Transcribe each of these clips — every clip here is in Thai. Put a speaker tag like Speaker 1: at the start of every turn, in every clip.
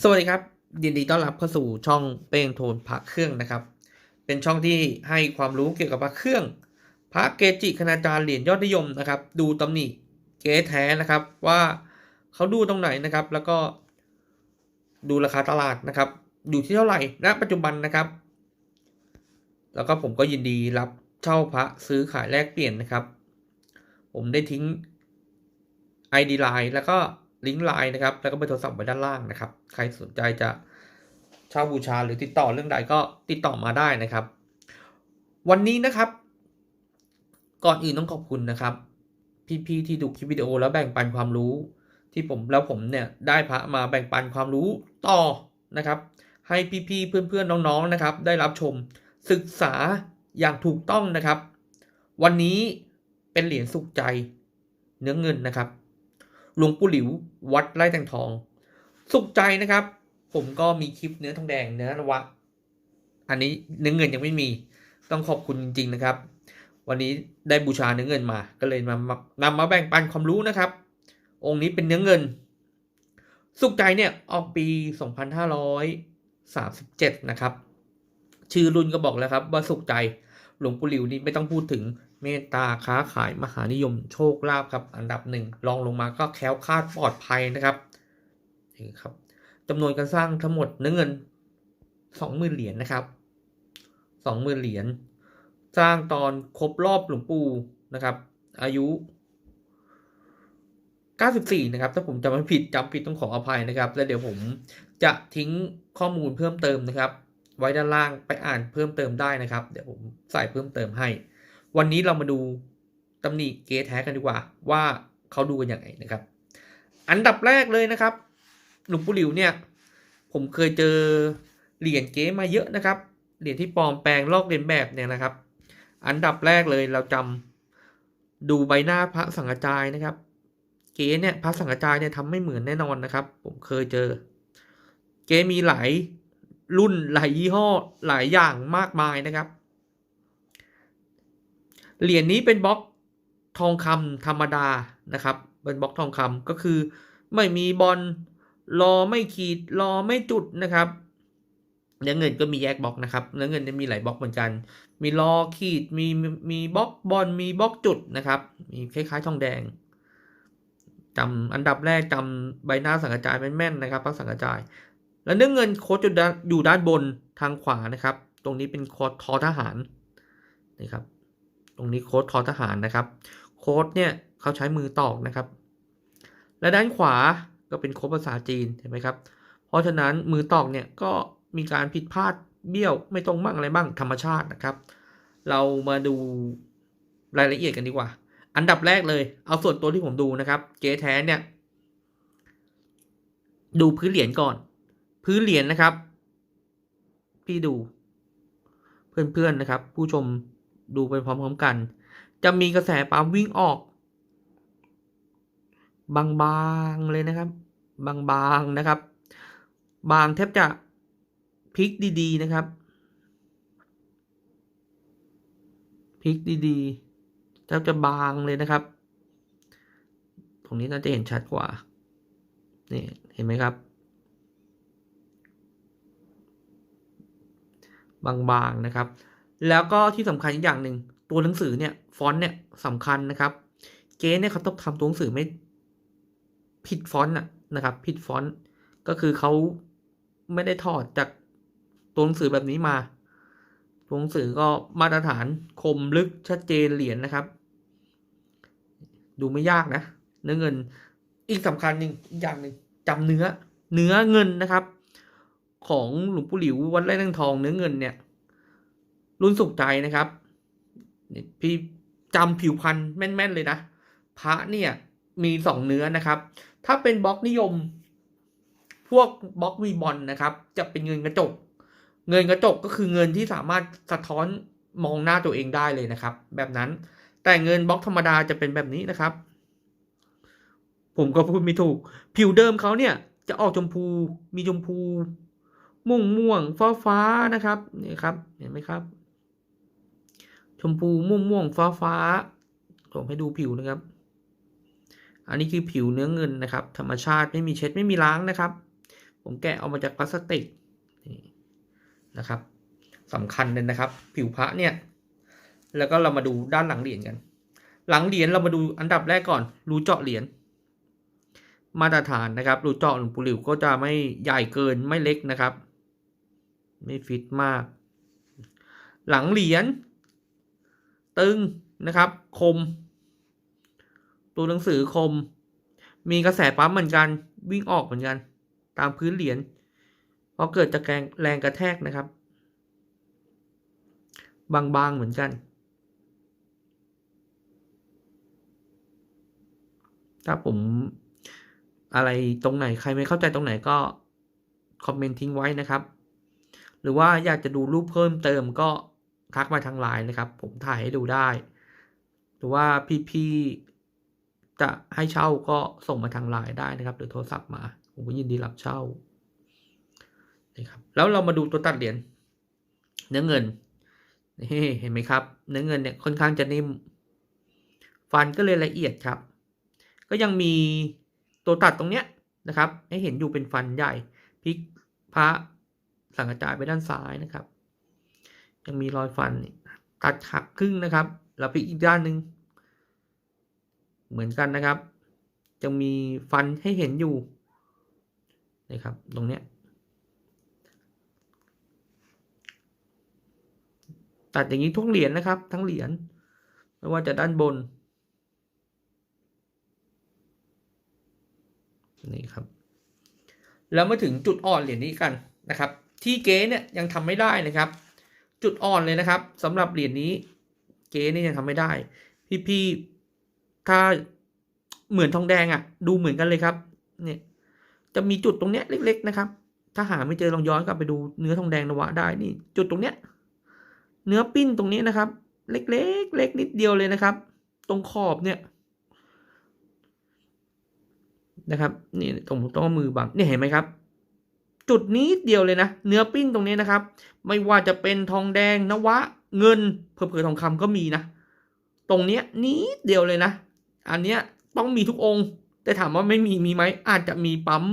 Speaker 1: สวัสดีครับ ยินดีต้อนรับเข้าสู่ช่องเป้งโทนพระเครื่องนะครับ เป็นช่องที่ให้ความรู้เกี่ยวกับพระเครื่อง พระเกจิคณาจารย์เหรียญยอดนิยมนะครับ ดูตำหนิเก๊แท้นะครับ ว่าเขาดูตรงไหนนะครับ แล้วก็ดูราคาตลาดนะครับ อยู่ที่เท่าไหร่ณปัจจุบันนะครับ แล้วก็ผมก็ยินดีรับเช่าพระซื้อขายแลกเปลี่ยนนะครับ ผมได้ทิ้ง ID Line แล้วก็ ลิงก์ไลน์นะครับ แล้วก็เบอร์โทรศัพท์ไว้ด้านล่างนะครับ ใครสนใจจะเช่าบูชาหรือติดต่อเรื่องใดก็ติดต่อมาได้นะครับ วันนี้นะครับ ก่อนอื่นต้องขอบคุณนะครับ พี่ๆที่ดูคลิปวิดีโอแล้วแบ่งปันความรู้ ที่ผมแล้วผมเนี่ยได้พระมาแบ่งปันความรู้ต่อนะครับ ให้พี่ๆเพื่อนๆน้องๆนะครับ ได้รับชมศึกษาอย่างถูกต้องนะครับ วันนี้เป็นเหรียญสุขใจเนื้อเงินนะครับ หลวงปู่หลิว วัดไร่แตงทอง สุขใจนะครับ ผมก็มีคลิปเนื้อทองแดงเนื้อนวะ อันนี้เนื้อเงินยังไม่มี ต้องขอบคุณจริงๆนะครับ วันนี้ได้บูชาเนื้อเงินมา ก็เลยมานำมาแบ่งปันความรู้นะครับ องค์นี้เป็นเนื้อเงิน สุขใจเนี่ยออกปี 2537 นะครับ ชื่อรุ่นก็บอกแล้วครับว่าสุขใจ หลวงปู่หลิวนี่ไม่ต้องพูดถึง เมตตาค้าขายมหานิยมโชคลาภครับอันดับหนึ่งรองลงมาก็แคล้วคลาดปลอดภัยนะครับนี่ครับจำนวนการสร้างทั้งหมดเนื้อเงินสองหมื่นเหรียญนะครับสองหมื่นเหรียญสร้างตอนครบรอบหลวงปู่นะครับ อายุ 94 นะครับ ถ้าผมจำไม่ผิดจำผิดต้องขออภัยนะครับ แล้วเดี๋ยวผมจะทิ้งข้อมูลเพิ่มเติมนะครับ ไว้ด้านล่างไปอ่านเพิ่มเติมได้นะครับ เดี๋ยวผมใส่เพิ่มเติมให้ วันนี้เรามาดูตำหนิเก๊แท้กันดีกว่า ว่าเขาดูกันอย่างไรนะครับ อันดับแรกเลยนะครับ หลวงปู่หลิวเนี่ย ผมเคยเจอเหรียญเก๊มาเยอะนะครับ เหรียญที่ปลอมแปลงลอกเลียนแบบเนี่ยนะครับ อันดับแรกเลยเราจำดูใบหน้าพระสังฆจายนะครับ เก๊เนี่ยพระสังฆจายเนี่ยทำไม่เหมือนแน่นอนนะครับ ผมเคยเจอ เก๊มีหลายรุ่นหลายยี่ห้อหลายอย่างมากมายนะครับ เหรียญนี้เป็นบล็อกทองคำธรรมดานะครับ เป็นบล็อกทองคำก็คือไม่มีบอลรอไม่ขีดรอไม่จุดนะครับเนื้อเงินก็มีแยกบล็อกนะครับเนื้อเงินจะมีหลายบล็อกเหมือนกัน มีรอขีดมีมีบล็อกบอลมีบล็อกจุดนะครับ มีคล้ายๆทองแดงจำอันดับแรกจำใบหน้าสังกระจายแม่นๆนะครับพระสังกระจาย แล้วเนื้อเงินโค้ดอยู่ด้านอยู่ด้านบนทางขวานะครับ ตรงนี้เป็นค้ดทอทหารนะครับ รงนี้โค้ดทอทหารนะครับ โค้ดเนี่ยเขาใช้มือตอกนะครับ และด้านขวาก็เป็นโค้ดภาษาจีนเห็นไหมครับ เพราะฉะนั้นมือตอกเนี่ยก็มีการผิดพลาดเบี้ยวไม่ตรงบ้างอะไรบ้างธรรมชาตินะครับ เรามาดูรายละเอียดกันดีกว่า อันดับแรกเลย เอาส่วนตัวที่ผมดูนะครับ เก๊แท้เนี่ย ดูพื้นเหรียญก่อน พื้นเหรียญนะครับ พี่ดู เพื่อนๆนะครับ ผู้ชม ดูไปพร้อมๆกัน จะมีกระแสปั๊มวิ่งออก บางๆเลยนะครับ บางๆนะครับ บางแทบจะพลิกดีๆนะครับพลิกดีๆแทบจะบางเลยนะครับ ตรงนี้น่าจะเห็นชัดกว่า นี่เห็นไหมครับบางๆนะครับ แล้วก็ที่สำคัญอีกอย่างหนึ่งตัวหนังสือเนี่ยฟอนต์เนี่ยสำคัญนะครับเก๊เนี่ยเขาต้องทำตัวหนังสือไม่ผิดฟอนต์อะนะครับผิดฟอนต์ก็คือเขาไม่ได้ถอดจากตัวหนังสือแบบนี้มาตัวหนังสือก็มาตรฐานคมลึกชัดเจนเหรียญนะครับ ดูไม่ยากนะ เนื้อเงินอีกสำคัญหนึ่งอีกอย่างหนึ่งจำเนื้อเนื้อเงินนะครับ ของหลวงปู่หลิววัดไร่ตั้งทองเนื้อเงินเนี่ย รุ่นสุขใจนะครับพี่จำผิวพันธุ์แม่น ๆ เลยนะ พระเนี่ยมีสองเนื้อนะครับ ถ้าเป็นบล็อกนิยม พวกบล็อกวีบอลนะครับ จะเป็นเงินกระจก เงินกระจกก็คือเงินที่สามารถสะท้อนมองหน้าตัวเองได้เลยนะครับ แบบนั้น แต่เงินบล็อกธรรมดาจะเป็นแบบนี้นะครับ ผมก็พูดไม่ถูก ผิวเดิมเขาเนี่ยจะออกชมพู มีชมพู ม่วงม่วงฟ้าฟ้าๆนะครับ นี่ครับ เห็นไหมครับ ชมพูม่วงม่วงฟ้าฟ้าผมให้ดูผิวนะครับ อันนี้คือผิวเนื้อเงินนะครับ ธรรมชาติไม่มีเช็ดไม่มีล้างนะครับ ผมแกะเอามาจากพลาสติกนี่นะครับสำคัญเลยนะครับ ผิวพระเนี่ย แล้วก็เรามาดูด้านหลังเหรียญกัน หลังเหรียญเรามาดูอันดับแรกก่อน รูเจาะเหรียญมาตรฐานนะครับ รูเจาะหลวงปู่หลิวก็จะไม่ใหญ่เกินไม่เล็กนะครับ ไม่ฟิตมาก หลังเหรียญ ตึงนะครับ คม ตัวหนังสือคม มีกระแสปั๊มเหมือนกัน วิ่งออกเหมือนกัน ตามพื้นเหรียญเพราะเกิดจากแรงแรงกระแทกนะครับ บางๆเหมือนกันถ้าผมอะไรตรงไหนใครไม่เข้าใจตรงไหนก็ คอมเมนต์ทิ้งไว้นะครับ หรือว่าอยากจะดูรูปเพิ่มเติมก็ ทักมาทางไลน์นะครับ ผมถ่ายให้ดูได้ หรือว่าพี่ๆจะให้เช่าก็ส่งมาทางไลน์ได้นะครับ หรือโทรศัพท์มา ผมก็ยินดีรับเช่านะครับแล้วเรามาดูตัวตัดเหรียญเนื้อเงินเห็นไหมครับ เนื้อเงินเนี่ยค่อนข้างจะนิ่ม ฟันก็เลยละเอียดครับ ก็ยังมีตัวตัดตรงเนี้ยนะครับ ให้เห็นอยู่เป็นฟันใหญ่พลิกพระสังกระจายไปด้านซ้ายนะครับ ยังมีรอยฟันตัดหักครึ่งนะครับ แล้วพลิกอีกด้านหนึ่งเหมือนกันนะครับ ยังมีฟันให้เห็นอยู่นะครับ ตรงเนี้ยตัดอย่างนี้ทุกเหรียญนะครับ ทั้งเหรียญไม่ว่าจะด้านบนนี่ครับ แล้วมาถึงจุดอ่อนเหรียญนี้กันนะครับ ที่เก๊เนี่ยยังทำไม่ได้นะครับ จุดอ่อนเลยนะครับสำหรับเหรียญนี้เก๊เนี่ยังทำไม่ได้ พี่ๆถ้าเหมือนทองแดงอะ่ะ ดูเหมือนกันเลยครับ เนี่ย จะมีจุดตรงเนี้ยเล็ก ๆ นะครับ ถ้าหาไม่เจอลองย้อนกลับไปดูเนื้อทองแดงนวะได้นี่ จุดตรงเนี้ย เนื้อปิ้นตรงนี้นะครับ เล็กๆเล็กนิดเดียวเลยนะครับ ตรงขอบเนี่ยนะครับนี่ตรงต้องเอามือบังนี่เห็นไหมครับ จุดนี้เดียวเลยนะ เนื้อปิ้นตรงนี้นะครับ ไม่ว่าจะเป็นทองแดงนวะ เงินเผื่อทองคำก็มีนะ ตรงเนี้ยนิดเดียวเลยนะ อันเนี้ยต้องมีทุกองค์ แต่ถามว่าไม่มีมีไหมอาจจะมีปั๊ม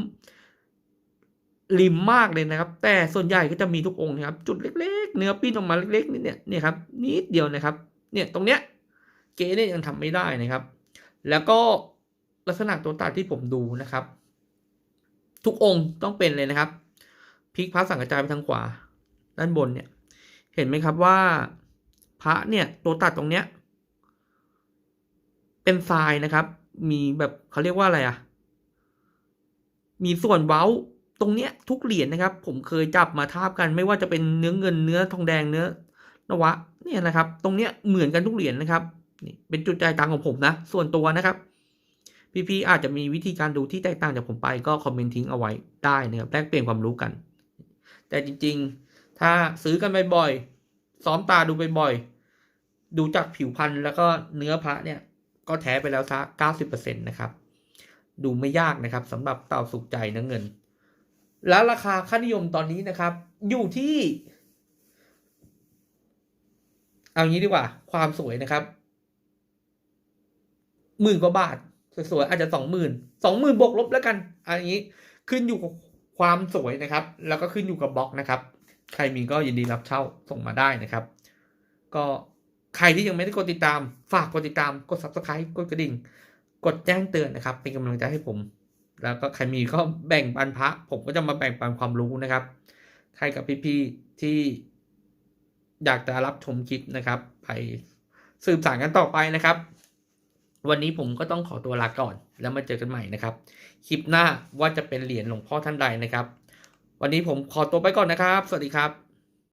Speaker 1: ริมมากเลยนะครับ แต่ส่วนใหญ่ก็จะมีทุกองค์นะครับ จุดเล็ก ๆ เนื้อปิ้นออกมาเล็กๆนิดเนี่ยเนี่ยครับนิดเดียวนะครับ เนี่ยตรงเนี้ยเก๋เนี่ยยังทำไม่ได้นะครับ แล้วก็ลักษณะตัวตัดที่ผมดูนะครับ ทุกองค์ต้องเป็นเลยนะครับ ลิกพระสังกระจายไปทางขวา ด้านบนเนี่ย เห็นไหมครับว่าพระเนี่ยตัวตัดตรงเนี้ย เป็นทรายนะครับ มีแบบเขาเรียกว่าอะไรอะ่ะ มีส่วนเว้าตรงเนี้ยทุกเหรียญนะครับ ผมเคยจับมาทาบกันไม่ว่าจะเป็นเนื้อเงินเนื้อทองแดงเนื้อนวะเนี่ยนะครับ ตรงเนี้ยเหมือนกันทุกเหรียญนะครับนี่เป็นจุดใจายตังของผมนะ ส่วนตัวนะครับ พี่ๆอาจจะมีวิธีการดูที่แตกต่างจากผมไปก็คอมเมนต์ทิ้งเอาไว้ได้นะครับแลกเปลี่ยนความรู้กัน แต่จริง ๆ ถ้าซื้อกันบ่อยๆซ้อมตาดูบ่อยๆดูจากผิวพรรณแล้วก็เนื้อพระเนี่ย ก็แท้ไปแล้วซะ90%นะครับ ดูไม่ยากนะครับสำหรับเต่าสุกใจเนื้อเงิน แล้วราคาค่านิยมตอนนี้นะครับ อยู่ที่ เอางี้ดีกว่า ความสวยนะครับหมื่นกว่าบาทสวยๆอาจจะสองหมื่นสองหมื่นบวกลบแล้วกันอันนี้ขึ้นอยู่กับ ความสวยนะครับ แล้วก็ขึ้นอยู่กับบล็อกนะครับ ใครมีก็ยินดีรับเช่าส่งมาได้นะครับ ก็ใครที่ยังไม่ได้กดติดตาม ฝากกดติดตามกด subscribe กดกระดิ่ง กดแจ้งเตือนนะครับ เป็นกำลังใจให้ผม แล้วก็ใครมีก็แบ่งปันพระ ผมก็จะมาแบ่งปันความรู้นะครับ ใครกับพี่ๆที่อยากจะรับชมคลิปนะครับ ไปสืบสานกันต่อไปนะครับ วันนี้ผมก็ต้องขอตัวลาก่อน แล้วมาเจอกันใหม่นะครับ คลิปหน้าว่าจะเป็นเหรียญหลวงพ่อท่านใดนะครับ วันนี้ผมขอตัวไปก่อนนะครับ สวัสดีครับ